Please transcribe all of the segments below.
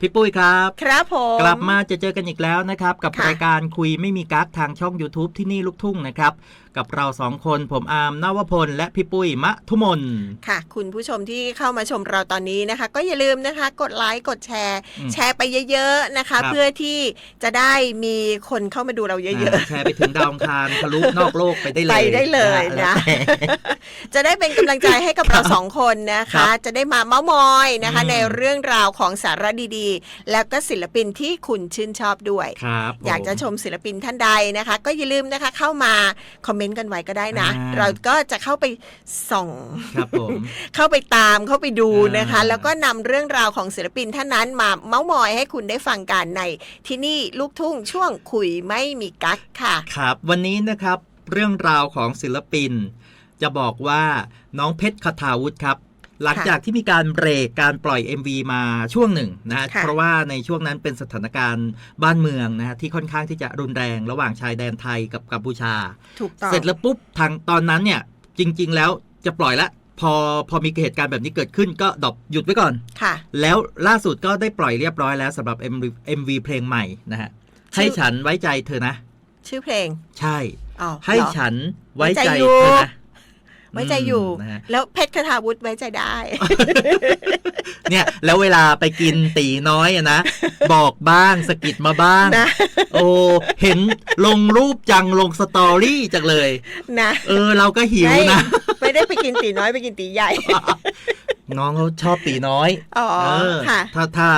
พี่ปุ้ยครับ ครับผมกลับมาจะเจอกันอีกแล้วนะครับ กับค่ะรายการคุยไม่มีกั๊กทางช่อง YouTube ที่นี่ลูกทุ่งนะครับกับเราสองคนผมอาร์มนวพล และพี่ปุ้ยมะทุมนค่ะ คุณผู้ชมที่เข้ามาชมเราตอนนี้นะคะ ก็อย่าลืมนะคะ กดไลค์กดแชร์อืมแชร์ไปเยอะๆนะคะครับเพื่อที่จะได้มีคนเข้ามาดูเราเยอะาแชร์ไปถึงดาวอังคารทะลุนอกโลกไปได้ๆเลยไปได้เลยนะแล้วแต่จะได้เป็นกำลังใจให้กับเราสองคนนะครัคะบจะได้มาเม้ามอยนะคะอืมในเรื่องราวของสาระดีๆ แล้วก็ศิลปินที่คุณชื่นชอบด้วยครับอยากจะชผมมศิลปินท่านใดนะคะ ก็อย่าลืมนะคะเข้ามาคอมเมนต์กันไว้ก็ได้นะ อ่า เราก็จะเข้าไปส่อง ครับผม เข้าไปตามเข้าไปดูนะคะ อ่า แล้วก็นำเรื่องราวของศิลปินท่านนั้นมาเม้ามอยให้คุณได้ฟังกันในที่นี่ลูกทุ่งช่วงคุยไม่มีกั๊กค่ะ ครับวันนี้นะครับเรื่องราวของศิลปิน จะบอกว่าน้องเพชรคทาวุฒิครับ หลังจากที่มีการเบรกการปล่อย MV มาช่วงหนึ่งนะฮะค่ะเพราะว่าในช่วงนั้นเป็นสถานการณ์บ้านเมืองนะฮะที่ค่อนข้างที่จะรุนแรงระหว่างชายแดนไทยกับกัมพูชา ถูกต้องเสร็จแล้วปุ๊บทางตอนนั้นเนี่ยจริง ๆ แล้วจะปล่อยละพอพอมีเหตุการณ์แบบนี้เกิดขึ้นก็ดรอปหยุดไว้ก่อนค่ะ แล้วล่าสุดก็ได้ปล่อยเรียบร้อยแล้วสำหรับ MV, MV เพลงใหม่นะฮะชื่อให้ฉันไว้ใจเธอนะ ชื่อเพลง ใช่อ๋อให้เหรอฉันไว้ใจไว้ใจอยู่เธอนะ ไว้ใจอยู่มนะฮะแล้วเพชรคทาวุฒิไว้ใจได้ เนี่ย แล้วเวลาไปกินตีน้อยอะนะ บอกบ้างสะกิดมาบ้างนะโอ้เห็นลงรูปจังลงสตอรี่จังเลย นะ เออ เราก็หิวนะ ไม่ไม่ได้ไปกินตีน้อยไปกินตีใหญ่น้องเขาชอบตีน้อยอ๋อเออค่ะถ้าถ้า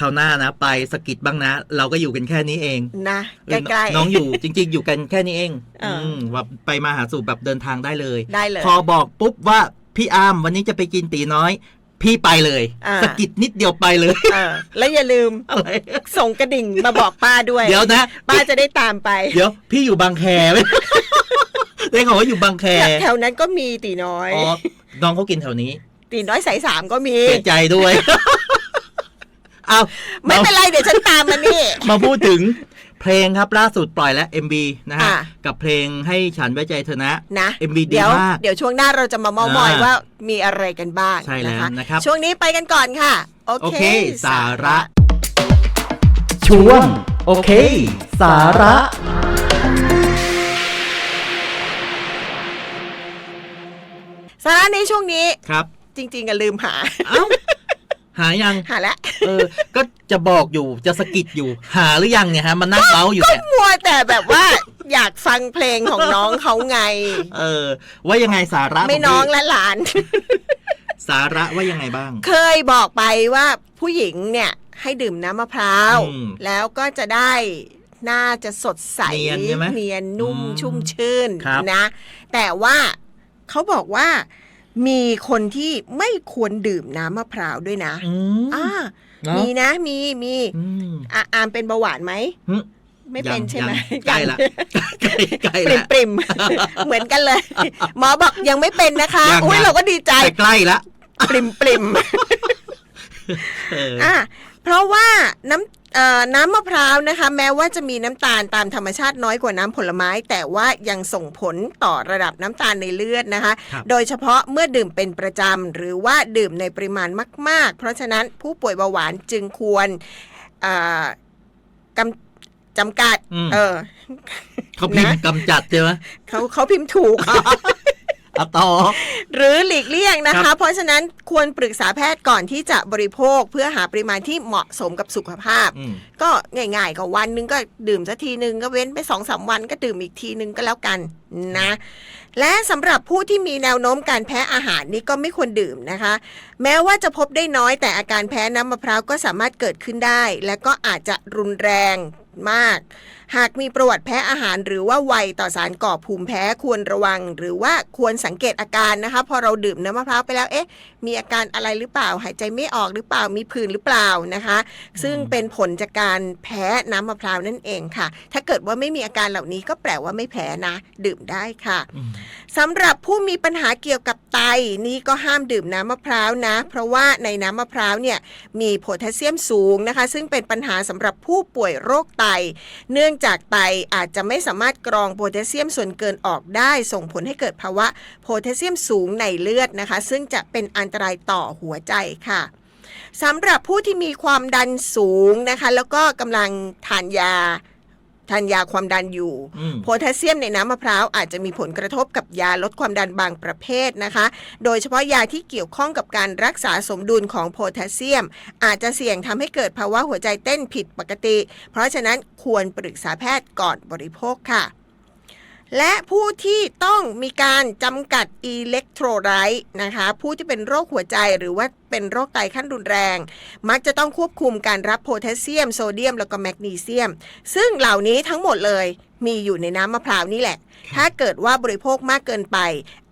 คราวหน้านะไปสะกิดบ้างนะ เราก็อยู่กันแค่นี้เองนะใเออกล้ๆน้องอยู่จริง ๆ อยู่กันแค่นี้เองเอออืมว่าไปมาหาสู่แบบเดินทางได้เลยได้เลย พอบอกปุ๊บว่าพี่อาร์มวันนี้จะไปกินตีน้อย พี่ไปเลยอ่าสะกิดนิดเดียวไปเลยเออแล้วอย่าลืมอะไรส่งกระดิ่งมาบอกป้าด้วย เดี๋ยวนะ ป้าจะได้ตามไป เดี๋ยว พี่อยู่บางแคไหมได้ข่าวว่าอยู่บางแคแถวนั้นก็มีตีน้อยอ๋อน้องเขากินแถวนี้ตีน้อยสายสามก็มีเสียใจด้วย เอาไม่เป็นไรเดี๋ยวฉันตามมานี่ มาพูดถึงเพลงครับล่าสุดปล่อยแล้ว MV นะฮะอะกับเพลงให้ฉันไว้ใจเธอนะนะ MV ดีเดี๋ยวมากเดี๋ยวช่วงหน้าเราจะมาเมามอยอ่าว่ามีอะไรกันบ้างใช่แล้วนะครับช่วงนี้ไปกันก่อนค่ะ โอโอเคเค สาระ ช่วง โอเค สาระสาระในช่วงนี้ครับ จริงๆอะลืมหาเอ้า หายังหาแล้วเออ ก็จะบอกอยู่จะสะกิดอยู่ หาหรือยังเนี่ยฮะ มันนั่งเมาส์อยู่เนี่ยมัวแต่แบบว่า อยากฟังเพลงของน้องเขาไง เออ ว่ายังไงสาระไม่ขน้องพี่และหลาน สาระว่ายังไงบ้าง เคยบอกไปว่าผู้หญิงเนี่ยให้ดื่มน้ำมะพร้าว อืมแล้วก็จะได้น่าจะสดใสเนียนใช่ไหมเนียนนุ่มอืมชุ่มชื่นครับ นะ แต่ว่าเขาบอกว่า มีคนที่ไม่ควรดื่มน้ำมะพร้าวด้วยนะอืมอ่าเนอะมีนะมีมีอืมอะอามเป็นเบาหวานไหมหึไม่เป็นยังใช่ไหมยังใกล้ละใกล้ใกล้ปริมละปริมเหมือนกันเลย หมอบอกยังไม่เป็นนะคะยังอุ้ยยังเราก็ดีใจแต่ใกล้ละปริมปริมเอออะเพราะว่าน้ำเอ่อ น้ำมะพร้าวนะคะ แม้ว่าจะมีน้ำตาลตามธรรมชาติน้อยกว่าน้ำผลไม้ แต่ว่ายังส่งผลต่อระดับน้ำตาลในเลือดนะคะครับโดยเฉพาะเมื่อดื่มเป็นประจำหรือว่าดื่มในปริมาณมาก ๆ เพราะฉะนั้นผู้ป่วยเบาหวานจึงควรเอ่อกำจำกัดอืมเออ เขาพิมพ์นะกำจัดใช่ไหมเขาเขาพิมพ์ถูกเอาต่อ หรือหลีกเลี่ยงนะครัคะ บ เพราะฉะนั้นควรปรึกษาแพทย์ก่อนที่จะบริโภคเพื่อหาปริมาณที่เหมาะสมกับสุขภาพ อืมก็ง่ายๆก็วันหนึงก็ดื่มสักทีหนึ่งก็เว้นไปสองสามวันก็ดื่มอีกทีหนึ่งก็แล้วกันนะ และสำหรับผู้ที่มีแนวโน้มการแพ้อาหารนี่ก็ไม่ควรดื่มนะคะ แม้ว่าจะพบได้น้อยแต่อาการแพ้น้ำมะพร้าวก็สามารถเกิดขึ้นได้ และก็อาจจะรุนแรงมาก หากมีประวัติแพ้อาหารหรือว่าไวต่อสารก่อภูมิแพ้ควรระวัง หรือว่าควรสังเกตอาการนะคะ พอเราดื่มน้ำมะพร้าวไปแล้วเอ๊ะมีอาการอะไรหรือเปล่า หายใจไม่ออกหรือเปล่ามีผื่นหรือเปล่านะคะ ซึ่งเป็นผลจากการแพ้น้ำมะพร้าวนั่นเองค่ะ ถ้าเกิดว่าไม่มีอาการเหล่านี้ก็แปลว่าไม่แพ้นะ ดื่มได้ค่ะอืมสำหรับผู้มีปัญหาเกี่ยวกับไตนี่ก็ห้ามดื่มน้ำมะพร้าวนะ เพราะว่าในน้ำมะพร้าวเนี่ยมีโพแทสเซียมสูงนะคะ ซึ่งเป็นปัญหาสำหรับผู้ป่วยโรคไต เนื่องจากไตอาจจะไม่สามารถกรองโพแทสเซียมส่วนเกินออกได้ ส่งผลให้เกิดภาวะโพแทสเซียมสูงในเลือดนะคะ ซึ่งจะเป็นอันตรายต่อหัวใจค่ะสำหรับผู้ที่มีความดันสูงนะคะ แล้วก็กำลังทานยาทานยาความดันอยู่อืมโพแทสเซียมในน้ำมะพร้าวอาจจะมีผลกระทบกับยาลดความดันบางประเภทนะคะ โดยเฉพาะยาที่เกี่ยวข้องกับการรักษาสมดุลของโพแทสเซียม อาจจะเสี่ยงทำให้เกิดภาวะหัวใจเต้นผิดปกติ เพราะฉะนั้นควรปรึกษาแพทย์ก่อนบริโภคค่ะ และผู้ที่ต้องมีการจำกัดอิเล็กโทรไลต์นะคะ ผู้ที่เป็นโรคหัวใจหรือว่าเป็นโรคไตขั้นรุนแรง มักจะต้องควบคุมการรับโพแทสเซียม โซเดียม แล้วก็แมกนีเซียม ซึ่งเหล่านี้ทั้งหมดเลย มีอยู่ในน้ำมะพร้าวนี่แหละ ถ้าเกิดว่าบริโภคมากเกินไป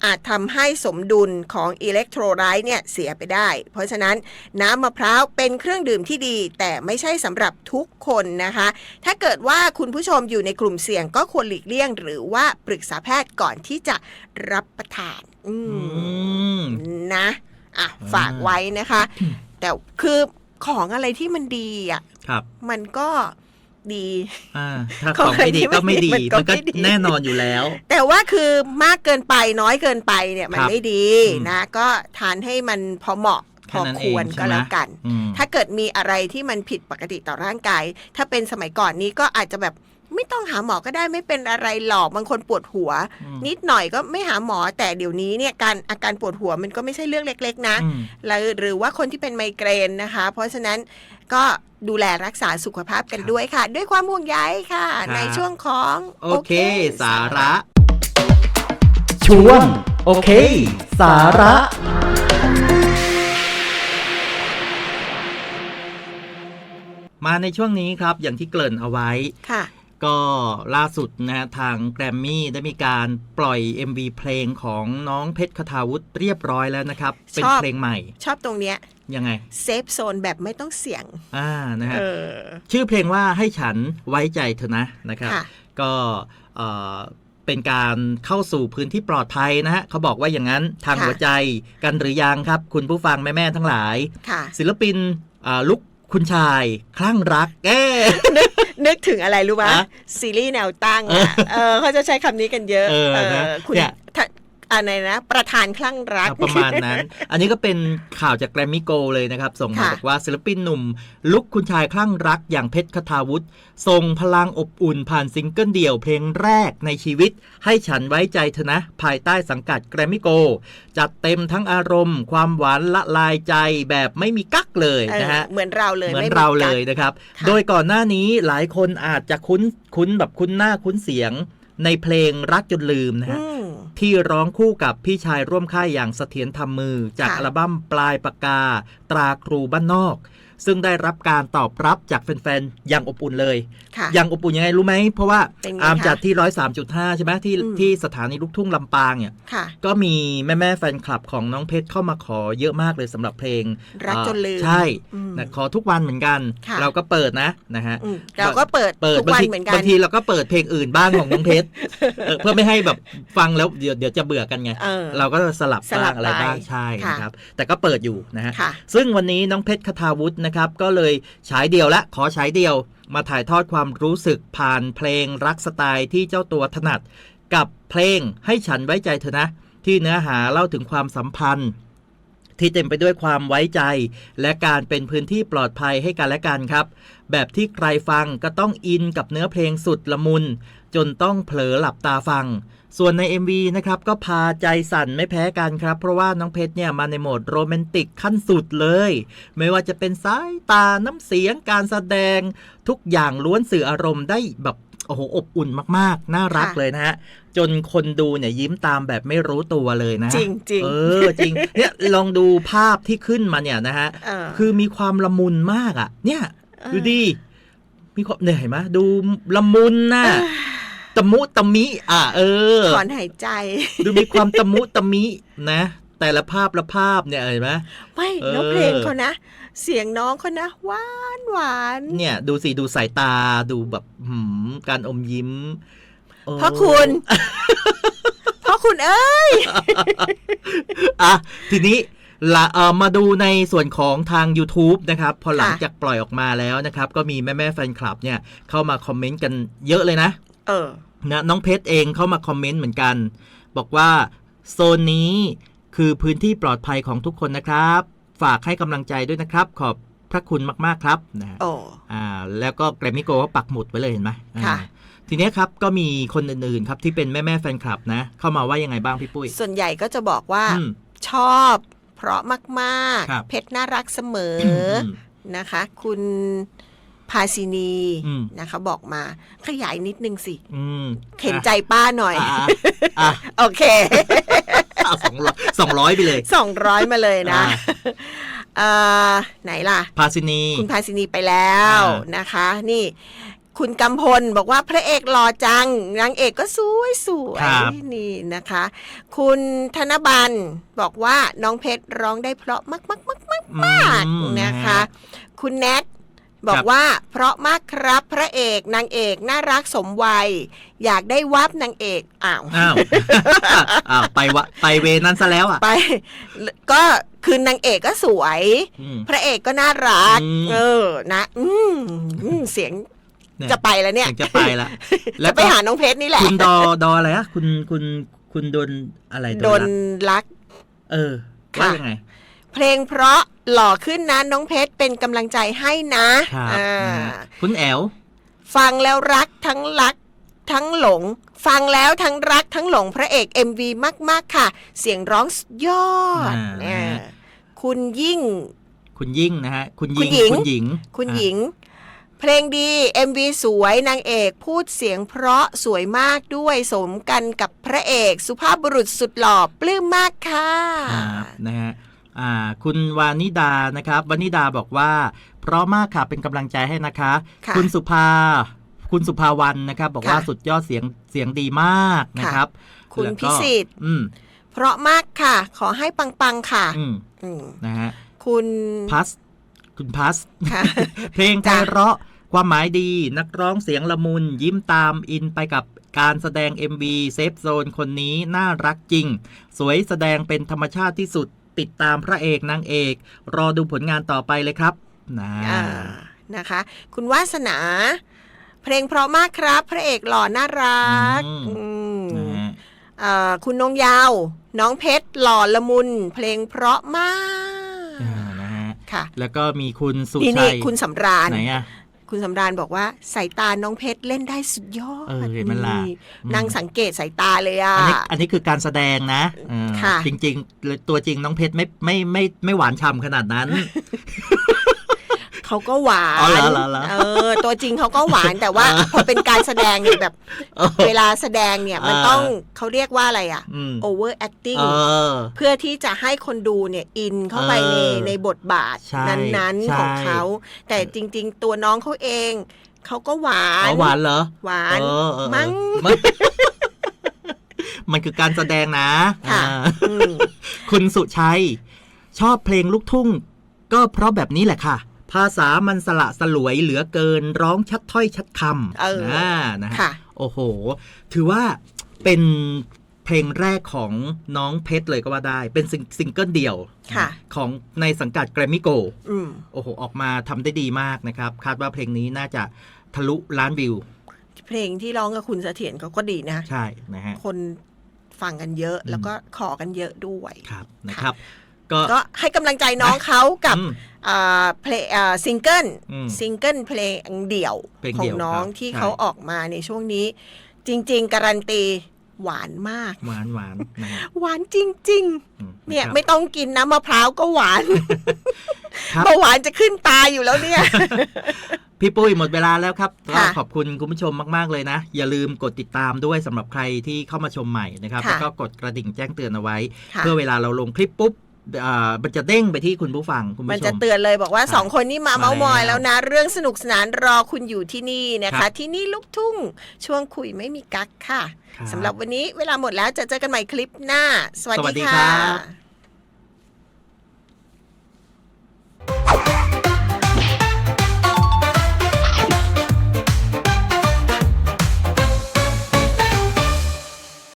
อาจทำให้สมดุลของอิเล็กโทรไลต์เนี่ยเสียไปได้ เพราะฉะนั้นน้ำมะพร้าวเป็นเครื่องดื่มที่ดี แต่ไม่ใช่สำหรับทุกคนนะคะ ถ้าเกิดว่าคุณผู้ชมอยู่ในกลุ่มเสี่ยงก็ควรหลีกเลี่ยง หรือว่าปรึกษาแพทย์ก่อนที่จะรับประทาน อือืมมนะอะฝากไว้นะคะ แต่คือของอะไรที่มันดีอะครับมันก็ ดี อ่า ถ้าขขอองงไม่ดีก็ไม่ดี มันก็มันก็ไม่ดีแน่นอนอยู่แล้ว แต่ว่าคือมากเกินไปน้อยเกินไปเนี่ยมันครับไม่ดีอืมนะ ก็ทานให้มันพอเหมาะพแค่อนั้นคเองวรใช่ก็ไหมแล้วกันอืมถ้าเกิดมีอะไรที่มันผิดปกติต่อร่างกาย ถ้าเป็นสมัยก่อนนี้ก็อาจจะแบบ ไม่ต้องหาหมอก็ได้ไม่เป็นอะไรหรอกบางคนปวดหัวอืมนิดหน่อยก็ไม่หาหมอแต่เดี๋ยวนี้เนี่ยการอาการปวดหัวมันก็ไม่ใช่เรื่องเล็ก ๆ นะอืมแล้วหรือว่าคนที่เป็นไมเกรนนะคะ เพราะฉะนั้นก็ดูแลรักษาสุขภาพกันด้วยค่ะ ด้วยความห่วงใยค่ะครับในช่วงของโอเค สาระ ช่วงโอเค สาระมาในช่วงนี้ครับอย่างที่เกริ่นเอาไว้ค่ะ ก็ล่าสุดนะฮะทางแกรมมี่ได้มีการปล่อย MV เพลงของน้องเพชรคทาวุฒิเรียบร้อยแล้วนะครับ เป็นชอบเพลงใหม่ ชอบตรงเนี้ยยังไงเซฟโซนแบบไม่ต้องเสี่ยง อ่านะฮะเออชื่อเพลงว่าให้ฉันไว้ใจเธอนะนะครับค่ะก็เอ่อเป็นการเข้าสู่พื้นที่ปลอดภัยนะฮะเขาบอกว่าอย่างนั้นทางค่ะหัวใจกันหรือยังครับ คุณผู้ฟังแม่ๆทั้งหลายค่ะศิลปินอ่าลุกคุณชายคลั่งรักแก้ นึกถึงอะไรรู้ไหมอะซีรีส์แนวตั้งอะเออเขาจะใช้คำนี้กันเยอะเออนะคุณเนี่ยถ้า อะไรนะประธานคลั่งรักประมาณนั้น อันนี้ก็เป็นข่าวจากแกรมมี่โกเลยนะครับ ส่งมาค่ะบอกว่าศิลปินหนุ่ม ลุกคุณชายคลั่งรักอย่างเพชรคทาวุฒิทรงพลังอบอุ่นผ่านซิงเกิลเดี่ยวเพลงแรกในชีวิต ให้ฉันไว้ใจเธอนะ ภายใต้สังกัดแกรมมี่โก จัดเต็มทั้งอารมณ์ ความหวานละลายใจแบบไม่มีกั๊กเลยเออนะฮะเหมือนเราเลยเหมือนไเรากั๊เลกยนะครับค่ะโดยก่อนหน้านี้หลายคนอาจจะคุ้นคุ้นแบบคุ้นหน้าคุ้นเสียงในเพลงรักจนลืมนะฮะอืม ที่ร้องคู่กับพี่ชายร่วมค่ายอย่างเสถียรทำมือ จากค่ะ อัลบั้มปลายปากกา ตราครูบ้านนอก ซึ่งได้รับการตอบรับจากแฟนๆอย่างอบอุ่นเลยค่ะอย่างอบอุ่นยังไงรู้ไหมเพราะว่าเป็นไงอาร์มคะจัดที่103.5ใช่ไหมที่อืมที่สถานีลูกทุ่งลำปางเนี่ยค่ะก็มีแม่ๆแฟนคลับของน้องเพชรเข้ามาขอเยอะมากเลยสำหรับเพลงรักจนลืมใช่อืมนะขอทุกวันเหมือนกันค่ะเราก็เปิดนะนะฮะอืมเราก็เปิดเปิดทุกบางวันทีเหมือนกันบางทีเราก็เปิดเพลงอื่นบ้างของน้องเพชรเออเพื่อไม่ให้แบบฟังแล้วเดี๋ยวเดี๋ยวจะเบื่อกันไงเออเราก็สลับสลับ้าบงอะไรบ้างไปใช่ค่ะนะครับแต่ก็เปิดอยู่นะฮะค่ะซึ่งวันนี้น้องเพชรคทาวุฒินะครับก็เลยฉายเดียวและขอฉายเดียว มาถ่ายทอดความรู้สึกผ่านเพลงรักสไตล์ที่เจ้าตัวถนัด กับเพลงให้ฉันไว้ใจเธอนะ ที่เนื้อหาเล่าถึงความสัมพันธ์ ที่เต็มไปด้วยความไว้ใจ และการเป็นพื้นที่ปลอดภัยให้กันและกันครับ แบบที่ใครฟังก็ต้องอินกับเนื้อเพลงสุดละมุน จนต้องเผลอหลับตาฟัง ส่วนใน MV นะครับก็พาใจสั่นไม่แพ้กันครับ เพราะว่าน้องเพชรเนี่ยมาในโหมดโรแมนติกขั้นสุดเลย ไม่ว่าจะเป็นสายตาน้ำเสียงการแสดงทุกอย่างล้วนสื่ออารมณ์ได้แบบโอ้โหอบอุ่นมากๆ น่ารักค่ะเลยนะฮะ จนคนดูเนี่ยยิ้มตามแบบไม่รู้ตัวเลยนะฮะจริงจริงเออจริงเนี่ยลองดูภาพที่ขึ้นมาเนี่ยนะฮะเออคือมีความละมุนมากอะ เนี่ยเออดูดิมีความเนี่ยเห็นไหมดูละมุนน่ะเออ ตะมุตะมิ อะเออถอนหายใจ ดูมีความตะมุตะมินะ แต่ละภาพละภาพเนี่ยเห็นไหมไม่แล้วเออเพลงเขานะ เสียงน้องเขานะหวานหวานเนี่ย ดูสิดูสายตาดูแบบหืมการอมยิ้มโอ้เพราะคุณเพราะคุณเอ้ยอะทีนี้ละเออมาดูในส่วนของทาง YouTube นะครับ พอหลังค่ะจากปล่อยออกมาแล้วนะครับ ก็มีแม่แม่ๆแฟนคลับเนี่ย เข้ามาคอมเมนต์กันเยอะเลยนะ เออนะน้องเพชรเองเข้ามาคอมเมนต์เหมือนกัน บอกว่าโซนนี้คือพื้นที่ปลอดภัยของทุกคนนะครับ ฝากให้กำลังใจด้วยนะครับ ขอบพระคุณมากๆครับนะฮะโอ้อ่า แล้วก็แกรมมี่โกก็ปักหมุดไว้เลยเห็นไหมค่ะอ่าทีเนี้ยครับก็มีคนอื่นๆครับที่เป็นแม่แม่ๆแฟนคลับนะ เข้ามาว่ายังไงบ้างพี่ปุ้ย ส่วนใหญ่ก็จะบอกว่าอืมชอบ เพราะมาก ครับ ๆ เพชรน่ารักเสมอมนะคะ คุณ พาซินีอืม นะคะบอกมาขยายนิดนึงสิ อืมเห็นใจป้าหน่อย อะอะโอเค อะสองร้อยสองร้อยไปเลย สองร้อยมาเลยนะ อ่า เอ่อไหนล่ะ พาซินี คุณพาซินีไปแล้วอ่าน นะคะ นี่ คุณกำพลบอกว่าพระเอกหล่อจังนางเอกก็สวยสวยนี่นะคะ คุณธนบันบอกว่าน้องเพชรร้องได้เพราะมากมากมากมากอืมากมนะคะ คุณแนท บอคกรับว่าเพราะมากครับพระเอกนางเอกน่ารักสมวัย อยากได้วับนางเอกอ้าวอ้าวอ้าวไปวะไปเวนั้นซะแล้วอะไป ก็คือนางเอกก็สวยอืมพระเอกก็น่ารักอืมเออนะอืมอืมเสียงเนี่ยจะไปแล้วเนี่ยถึงจะไปละแล้จะวไปก็หาน้องเพชรนี่แหละ คุณดอดออะไรอะคุณคุณคุณโดนอะไรโดนรักรักเออค่ะว่ายังไง เพลงเพราะหล่อขึ้นนะน้องเพชรเป็นกำลังใจให้นะครับอ่านะฮะคุณแอลฟังแล้วรักทั้งรักทั้งหลง ฟังแล้วทั้งรักทั้งหลงพระเอก MV มาก ๆ ค่ะ เสียงร้องสุดยอดอ่าเนี่ยคุณยิ่ง คุณยิ่งนะฮะคุณคุณยิงหญิงคุณหญิง คุณอะหญิง เพลงดี MV สวยนางเอกพูดเสียงเพราะสวยมากด้วยสมกันกับพระเอก สุภาพบุรุษสุดหล่อปลื้มมากค่ะครับนะฮะอ่า คุณวานิดานะครับวานิดาบอกว่า เพราะมากค่ะเป็นกำลังใจให้นะคะค่ะณสุภา คุณสุภาวันนะครับ บอกว่าค่ะสุดยอดเสียงเสียงดีมากนะครับ คุณแล้วก็พิสิทธิ์อืมเพราะมากค่ะ ขอให้ปังๆค่ะอืมอืมนะฮะคุณพัสคุณพัสค่ะเพลงไพจ้ะเราะความหมายดีนักร้องเสียงละมุน ยิ้มตามอินไปกับการแสดง MV เซฟโซนคนนี้น่ารักจริง สวยแสดงเป็นธรรมชาติที่สุด ติดตามพระเอกนางเอก รอดูผลงานต่อไปเลยครับนะอ่านะคะ คุณวาสนา เพลงเพราะมากครับ พระเอกหล่อน่ารักอืมอืมนะฮะอ่าคุณนงยาว น้องเพชรหล่อละมุน เพลงเพราะมากอ่านะฮะค่ะแล้วก็มีคุณสุนี่ชันี่ยคุณสำราญไหนอะ คุณสำราญบอกว่าสายตาน้องเพชรเล่นได้สุดยอดเออเห็นไหมล่ะอืมนางสังเกตสายตาเลยอะ อันนี้อันนี้คือการแสดงนะเออค่ะจริง ๆ ตัวจริงน้องเพชรไม่ไม่ไม่ไม่หวานฉ่ำขนาดนั้น เขาก็หวาอ๋อนเหรอเหรอเหรอเออ ตัวจริงเขาก็หวานแต่ว่าพอเป็นการแสดงเนี่ยแบบเออเวลาแสดงเนี่ยมันอ่าต้องเขาเรียกว่าอะไรอะอืม over acting เออเพื่อที่จะให้คนดูเนี่ยอินเข้าไปในเออในบทบาทใช่นั้นใช่ๆของเขา แต่จริง ๆ ตัวน้องเขาเองเขาก็หวานอ๋อหวานเหรอ หวานเออเออเออมั้งมันมันคือการแสดงนะค่ะอ่าอืมคุณสุชัย ชอบเพลงลูกทุ่ง ก็เพราะแบบนี้แหละค่ะภาษามันสละสลวยเหลือเกินร้องชัดถ้อยชัดคเออำนะนะฮะค่ะโอ้โห ถือว่าเป็นเพลงแรกของน้องเพชรเลยก็ว่าได้ เป็นซิงซิงเกิลเดี่ยวค่ะของในสังกัดแกรมมี่โกอืมโอ้โห ออกมาทำได้ดีมากนะครับ คาดว่าเพลงนี้น่าจะทะลุล้านวิว เพลงที่ร้องกับคุณเสถียรเขาก็ดีนะ ใช่นะฮะ คนฟังกันเยอะอืมแล้วก็ขอกันเยอะด้วย ครับนะครับ ก็ก็ให้กำลังใจน้องเขากับอืมอ่า เพลงอ่าซิงเกิลอืมซิงเกิลเพลงเดี่ยวเพลงขอเดี่งยวน้องครับที่ใช่เขาออกมาในช่วงนี้ จริง ๆ การันตีหวานมาก หวานหวานนะฮะหวานจริงอืมๆเนี่ยะครับไม่ต้องกินน้ำมะพร้าวก็หวานครับเบาหวานจะขึ้นตาอยู่แล้วเนี่ย พี่ปุ้ยหมดเวลาแล้วครับก็ค่ะขอบคุณคุณผู้ชมมาก ๆ เลยนะ อย่าลืมกดติดตามด้วยสำหรับใครที่เข้ามาชมใหม่นะครับค่ะแล้วก็กดกระดิ่งแจ้งเตือนเอาไว้ค่ะเพื่อเวลาเราลงคลิปปุ๊บอ่า มันจะเด้งไปที่คุณผู้ฟังคุณมันผู้ชจะมเตือนเลยบอกว่าครับสองคนนี้มามาเมาส์มอยแล้วแล้วนะ เรื่องสนุกสนานรอคุณอยู่ที่นี่นะครัคะบที่นี่ลูกทุ่งช่วงคุยไม่มีกั๊กค่ะครับสำหรับวันนี้เวลาหมดแล้วจะเจอกันใหม่คลิปหน้า สวัสสวัสดีดีครัค่ะบ